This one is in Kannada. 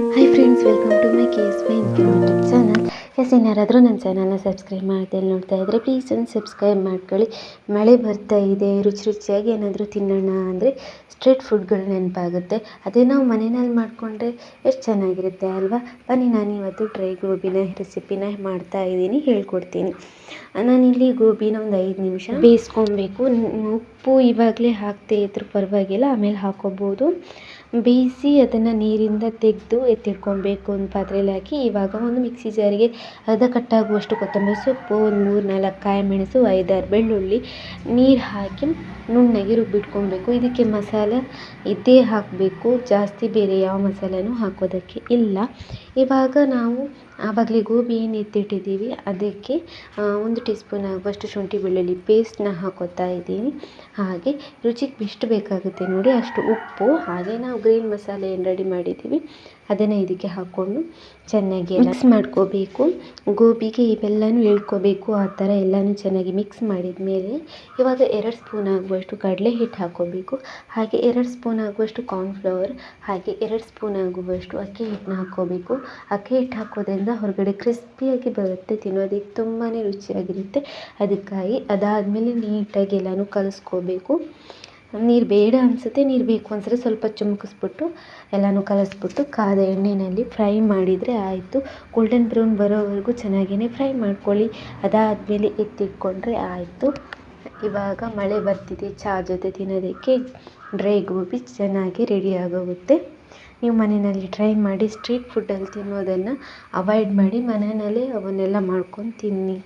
Hi friends, welcome to my KSY Income Tips channel. ಎಸ್ ಏನಾರಾದರೂ ನನ್ನ ಚಾನಲ್ನ ಸಬ್ಸ್ಕ್ರೈಬ್ ಮಾಡ್ತೇನೆ ನೋಡ್ತಾ ಇದ್ದರೆ ಪ್ಲೀಸ್ ಒಂದು ಸಬ್ಸ್ಕ್ರೈಬ್ ಮಾಡ್ಕೊಳ್ಳಿ ಮಳೆ ಬರ್ತಾ ಇದೆ ರುಚಿ ರುಚಿಯಾಗಿ ಏನಾದರೂ ತಿನ್ನೋಣ ಅಂದರೆ ಸ್ಟ್ರೀಟ್ ಫುಡ್ಗಳು ನೆನಪಾಗುತ್ತೆ ಅದೇ ನಾವು ಮನೆಯಲ್ಲಿ ಮಾಡಿಕೊಂಡ್ರೆ ಎಷ್ಟು ಚೆನ್ನಾಗಿರುತ್ತೆ ಅಲ್ವಾ ಬನ್ನಿ ನಾನು ಇವತ್ತು ಡ್ರೈ ಗೋಬಿನ ರೆಸಿಪಿನ ಮಾಡ್ತಾ ಇದ್ದೀನಿ ಹೇಳ್ಕೊಡ್ತೀನಿ ನಾನಿಲ್ಲಿ ಗೋಬಿನ ಒಂದು ಐದು ನಿಮಿಷ ಬೇಯಿಸ್ಕೊಬೇಕು ಉಪ್ಪು ಇವಾಗಲೇ ಹಾಕ್ತೇ ಇದ್ರು ಪರವಾಗಿಲ್ಲ ಆಮೇಲೆ ಹಾಕೋಬೋದು ಬೇಯಿಸಿ ಅದನ್ನು ನೀರಿಂದ ತೆಗೆದು ಎತ್ತಿಟ್ಕೊಬೇಕು ಒಂದು ಪಾತ್ರೆಯಲ್ಲಿ ಹಾಕಿ ಇವಾಗ ಒಂದು ಮಿಕ್ಸಿ ಜಾರಿಗೆ ಅರ್ಧ ಕಟ್ಟಾಗುವಷ್ಟು ಕೊತ್ತಂಬರಿ ಸೊಪ್ಪು ಒಂದು ಮೂರು ನಾಲ್ಕು ಕಾಯಿ ಮೆಣಸು ಐದಾರು ಬೆಳ್ಳುಳ್ಳಿ ನೀರು ಹಾಕಿ ನುಣ್ಣಗೆ ರುಬ್ಬಿಟ್ಕೊಳ್ಬೇಕು ಇದಕ್ಕೆ ಮಸಾಲೆ ಇದೇ ಹಾಕಬೇಕು ಜಾಸ್ತಿ ಬೇರೆ ಯಾವ ಮಸಾಲೆನೂ ಹಾಕೋದಕ್ಕೆ ಇಲ್ಲ ಇವಾಗ ನಾವು ಆವಾಗಲೇ ಗೋಬಿ ಏನು ಎತ್ತಿಟ್ಟಿದ್ದೀವಿ ಅದಕ್ಕೆ ಒಂದು ಟೀ ಸ್ಪೂನ್ ಆಗುವಷ್ಟು ಶುಂಠಿ ಬೆಳ್ಳುಳ್ಳಿ ಪೇಸ್ಟ್ನ ಹಾಕೋತಾ ಇದ್ದೀನಿ ಹಾಗೆ ರುಚಿಗೆ ಎಷ್ಟು ಬೇಕಾಗುತ್ತೆ ನೋಡಿ ಅಷ್ಟು ಉಪ್ಪು ಹಾಗೆ ನಾವು ಗ್ರೀನ್ ಮಸಾಲೆ ಏನು ರೆಡಿ ಮಾಡಿದ್ದೀವಿ ಅದನ್ನು ಇದಕ್ಕೆ ಹಾಕ್ಕೊಂಡು ಚೆನ್ನಾಗಿ ಮಿಕ್ಸ್ ಮಾಡ್ಕೋಬೇಕು ಗೋಬಿಗೆ ಇವೆಲ್ಲನೂ ಇಳ್ಕೋಬೇಕು ಆ ಥರ ಎಲ್ಲನೂ ಚೆನ್ನಾಗಿ ಮಿಕ್ಸ್ ಮಾಡಿದ ಮೇಲೆ ಇವಾಗ ಎರಡು ಸ್ಪೂನ್ ಆಗುವಷ್ಟು ಕಡಲೆ ಹಿಟ್ಟು ಹಾಕ್ಕೋಬೇಕು ಹಾಗೆ ಎರಡು ಸ್ಪೂನ್ ಆಗುವಷ್ಟು ಕಾರ್ನ್ಫ್ಲವರ್ ಹಾಗೆ ಎರಡು ಸ್ಪೂನ್ ಆಗುವಷ್ಟು ಅಕ್ಕಿ ಹಿಟ್ಟನ್ನ ಹಾಕ್ಕೋಬೇಕು ಅಕ್ಕಿ ಹಿಟ್ಟು ಹಾಕೋದ್ರಿಂದ ಹೊರಗಡೆ ಕ್ರಿಸ್ಪಿಯಾಗಿ ಬರುತ್ತೆ ತಿನ್ನೋದಕ್ಕೆ ತುಂಬಾ ರುಚಿಯಾಗಿರುತ್ತೆ ಅದಕ್ಕಾಗಿ ಅದಾದಮೇಲೆ ನೀಟಾಗಿ ಎಲ್ಲನೂ ಕಲಸ್ಕೋಬೇಕು ನೀರು ಬೇಡ ಅನಿಸುತ್ತೆ ನೀರು ಬೇಕು ಅನಿಸಿದ್ರೆ ಸ್ವಲ್ಪ ಚುಮುಕಿಸ್ಬಿಟ್ಟು ಎಲ್ಲನೂ ಕಲಸ್ಬಿಟ್ಟು ಕಾದ ಎಣ್ಣೆಯಲ್ಲಿ ಫ್ರೈ ಮಾಡಿದರೆ ಆಯಿತು ಗೋಲ್ಡನ್ ಬ್ರೌನ್ ಬರೋವರೆಗೂ ಚೆನ್ನಾಗೇ ಫ್ರೈ ಮಾಡ್ಕೊಳ್ಳಿ ಅದಾದಮೇಲೆ ಎತ್ತಿಟ್ಕೊಂಡ್ರೆ ಆಯಿತು ಇವಾಗ ಮಳೆ ಬರ್ತಿದೆ ಚಹಾ ಜೊತೆ ತಿನ್ನೋದಕ್ಕೆ ಡ್ರೈ ಗೋಬಿ ಚೆನ್ನಾಗಿ ರೆಡಿ ಆಗೋಗುತ್ತೆ ನೀವು ಮನೆಯಲ್ಲಿ ಟ್ರೈ ಮಾಡಿ ಸ್ಟ್ರೀಟ್ ಫುಡ್ಡಲ್ಲಿ ತಿನ್ನೋದನ್ನು ಅವಾಯ್ಡ್ ಮಾಡಿ ಮನೆಯಲ್ಲೇ ಅವನ್ನೆಲ್ಲ ಮಾಡ್ಕೊಂಡು ತಿನ್ನಿ